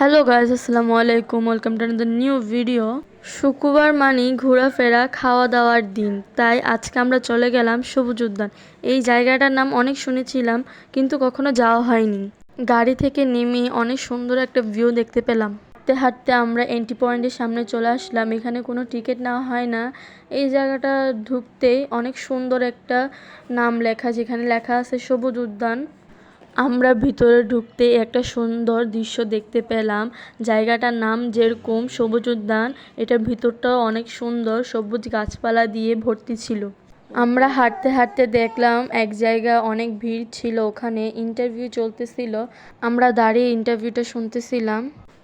Hello guys আসসালামু আলাইকুম welcome to the new video শুক্রবার মানেই ঘোরাফেরা খাওয়া দাওয়ার দিন। তাই আজকে আমরা চলে গেলাম সবুজ উদ্যান এই জায়গাটার নাম অনেক শুনেছিলাম, কিন্তু কখনো যাওয়া হয়নি। গাড়ি থেকে নেমে অনেক সুন্দর একটা ভিউ দেখতে পেলাম। হাঁটতে হাঁটতে আমরা এন্ট্রি পয়েন্টের সামনে চলে আসলাম। এখানে কোনো টিকিট নেওয়া হয় না। এই জায়গাটা ঢুকতেই অনেক সুন্দর একটা নাম লেখা, যেখানে লেখা আছে সবুজ উদ্যান আমরা ভিতরে ঢুকতে একটা সুন্দর দৃশ্য দেখতে পেলাম। জায়গাটার নাম যেরকম সবুজ উদ্যান এটার ভিতরটাও অনেক সুন্দর, সবুজ গাছপালা দিয়ে ভর্তি ছিল। আমরা হাঁটতে হাঁটতে দেখলাম এক জায়গায় অনেক ভিড় ছিল, ওখানে ইন্টারভিউ চলতেছিল। আমরা দাঁড়িয়ে ইন্টারভিউটা শুনতেছিলাম।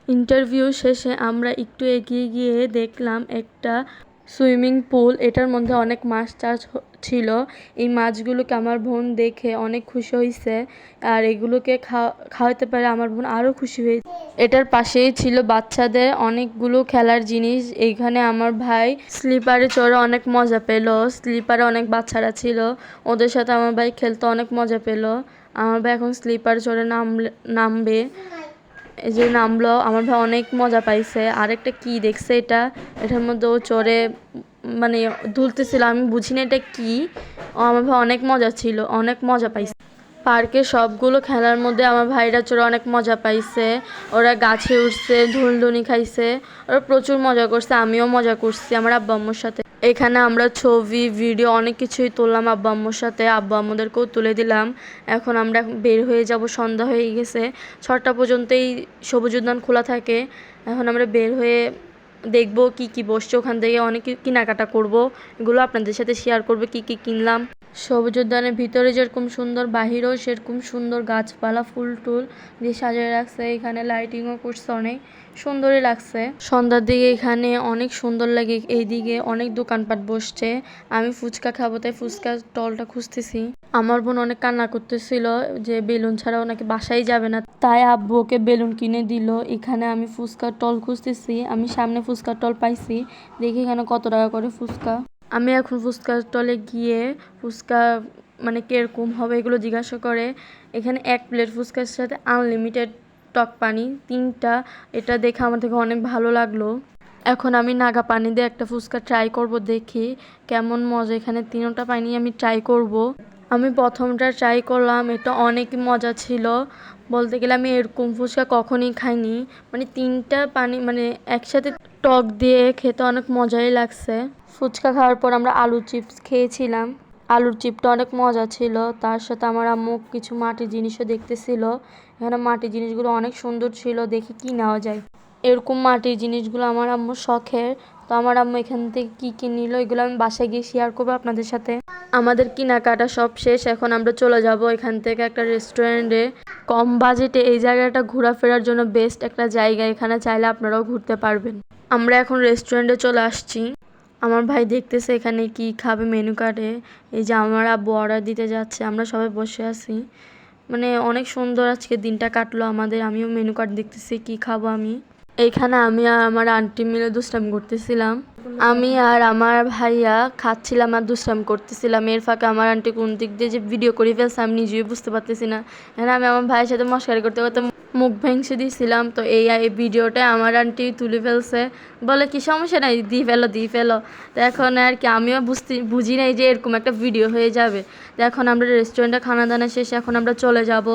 ইন্টারভিউ শেষে আমরা একটু এগিয়ে গিয়ে দেখলাম একটা সুইমিং পুল, এটার মধ্যে অনেক মাছ চাষ ছিল। এই মাছগুলোকে আমার বোন দেখে অনেক খুশি হয়েছে আর এগুলোকে খাওয়া- খাওয়াতে পারে আমার বোন আরও খুশি হয়েছে এটার পাশেই ছিল বাচ্চাদের অনেকগুলো খেলার জিনিস। এইখানে আমার ভাই স্লিপারে চড়ে অনেক মজা পেল। স্লিপারে অনেক বাচ্চারা ছিল। ওদের সাথে আমার ভাই খেলতে অনেক মজা পেল। আমার ভাই এখন স্লিপারে চড়ে নামলে নামবে। এই যে নামলো আমার ভাই অনেক মজা পাইছে। আরেকটা কি দেখছে এটা? এটার মধ্যে ও চড়ে মানে দুলতেছিল, আমি বুঝি না এটা কি। আমার ভাই অনেক মজা ছিল, অনেক মজা পাইছে। পার্কে সবগুলো খেলার মধ্যে আমার ভাইরা চড়ে অনেক মজা পাইছে। ওরা গাছে উঠছে ধুলধুনি খাইছে। ওরা প্রচুর মজা করছে, আমিও মজা করছি, আমার আব্বা আম্মুর সাথে। এখানে আমরা ছবি ভিডিও অনেক কিছুই তুললাম আব্বা আম্মুর সাথে। আব্বা আম্মুদেরকেও তুলে দিলাম। এখন আমরা বের হয়ে যাব, সন্ধ্যা হয়ে গেছে। ছটা পর্যন্তই সবুজ উদ্যান খোলা থাকে। এখন আমরা বের হয়ে দেখব কি কি বসছে ওখান থেকে, অনেক কেনাকাটা করব। এগুলো আপনাদের সাথে শেয়ার করব, কি কি কিনলাম। সবুজ উদ্যানের ভিতরে যেরকম সুন্দর বাহিরেও সেরকম সুন্দর গাছপালা, ফুল, টুল দিয়ে সাজিয়ে রাখছে। এখানে লাইটিংও করছে অনেক। সুন্দরই লাগছে। সন্ধ্যার দিকে এখানে অনেক সুন্দর লাগে। এইদিকে অনেক দোকানপাট বসছে। আমি ফুচকা খাব, তাই ফুচকার টলটা খুঁজতেছি। আমার বোন অনেক কান্না করতেছিল যে বেলুন ছাড়া ওনাকে বাসায় যাবে না। তাই আব্বু ওকে বেলুন কিনে দিল। এখানে আমি ফুচকার টল খুঁজতেছি। আমি সামনে ফুচকার টল পাইছি। দেখি এখানে কত টাকা করে ফুচকা। আমি এখন ফুচকার টলে গিয়ে ফুচকা মানে কীরকম হবে এগুলো জিজ্ঞাসা করে। এখানে এক প্লেট ফুচকার সাথে আনলিমিটেড টক পানি, তিনটা। এটা দেখে আমার থেকে অনেক ভালো লাগল। এখন আমি নাগা পানি দিয়ে একটা ফুচকা ট্রাই করব দেখি কেমন মজা। এখানে তিনটা পানি আমি ট্রাই করব। আমি প্রথমটা ট্রাই করলাম, এটা অনেক মজা ছিল। বলতে গেলে আমি এরকম ফুচকা কখনই খাইনি। মানে তিনটা পানি মানে একসাথে টক দিয়ে খেতে অনেক মজাই লাগছে। ফুচকা খাওয়ার পর আমরা আলু চিপস খেয়েছিলাম। আলুর চিপটা অনেক মজা ছিল। তার সাথে আমার আম্মু কিছু মাটির জিনিসও দেখতেছিল। এখানে মাটির জিনিসগুলো অনেক সুন্দর ছিল। দেখি কি নেওয়া যায়। এরকম মাটির জিনিসগুলো আমার আম্মু শখের। তো আমার আম্মু এখান থেকে কী কী নিল, এগুলো আমি বাসায় গিয়ে শেয়ার করব আপনাদের সাথে। আমাদের কেনাকাটা সব শেষ। এখন আমরা চলে যাব এখান থেকে একটা রেস্টুরেন্টে কম বাজেটে এই জায়গাটা ঘোরাফেরার জন্য বেস্ট একটা জায়গা। এখানে চাইলে আপনারাও ঘুরতে পারবেন। আমরা এখন রেস্টুরেন্টে চলে আসছি। আমার ভাই দেখতেছে এখানে কি খাবে মেনু কার্ডে এই যে আমার আব্বু অর্ডার দিতে যাচ্ছে, আমরা সবাই বসে আছি। মানে অনেক সুন্দর আজকে দিনটা কাটলো আমাদের, আমিও মেনু কার্ড দেখতেছি, কি খাব আমি। এইখানে আমি আর আমার আন্টি মিলে দুষ্টাম করতেছিলাম। আমি আর আমার ভাইয়া খাচ্ছিলাম আর দুষ্টাম করতেছিলাম। এর ফাঁকে আমার আন্টি কোন দিক দিয়ে যে ভিডিও করে ফেলছে আমি নিজেই বুঝতে পারতেছি না। এখানে আমি আমার ভাইয়ের সাথে মস্কারি করতে করতে মুখ ভেঙছে দিয়েছিলাম তো এই এই ভিডিওটা আমার আন্টি তুলে ফেলছে। বলে, কি সমস্যা নাই? দিয়ে ফেলো দিয়ে ফেলো। তো এখন আর কি আমিও বুঝতে, বুঝি নাই যে এরকম একটা ভিডিও হয়ে যাবে। তো এখন আমরা রেস্টুরেন্টে খানা দানা শেষে এখন আমরা চলে যাব।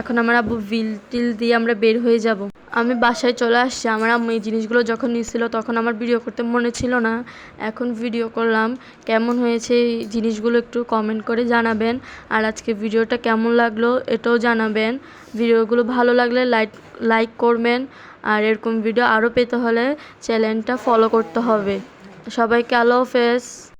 এখন আমার আব্বু বিল টিল দিয়ে আমরা বের হয়ে যাব। আমি বাসায় চলে আসছি। আমার আম্মু এই জিনিসগুলো যখন নিয়েছিল তখন আমার ভিডিও করতে মনে ছিল না। এখন ভিডিও করলাম। কেমন হয়েছে এই জিনিসগুলো একটু কমেন্ট করে জানাবেন। আর আজকে ভিডিওটা কেমন লাগল এটাও জানাবেন। ভিডিওগুলো ভালো লাগলে লাইক লাইক করবেন। আর এরকম ভিডিও আরও পেতে হলে চ্যানেলটা ফলো করতে হবে। সবাইকে আলো হাফেজ।